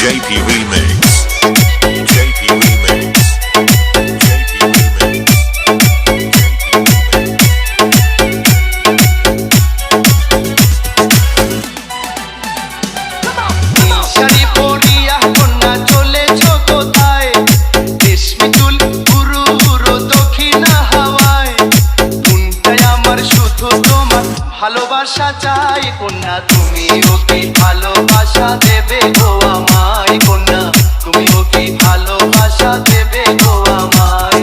JP Remix. ভালোবাসা চাই কন্যা, তুমি ওকে ভালোবাসা দেবে গো আমায় কন্যা, তুমি ওকে ভালোবাসা দেবে গো আমায়।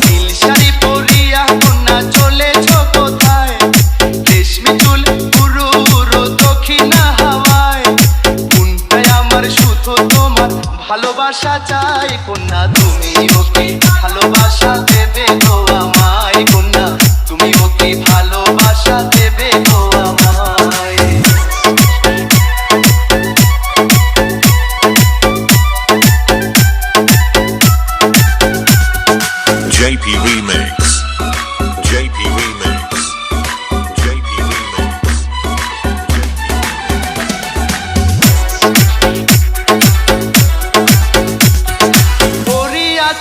নীল শাড়ি পরিয়া কন্যা কোথায়? রেশমি চুল পুরু দক্ষিণা হাওয়ায়। আমার শুধু তোমার ভালোবাসা চাই কন্যা, তুমি ওকে ভালোবাসা দেবে গো আমায়।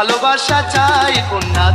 ভালোবাসা চাই কন্যা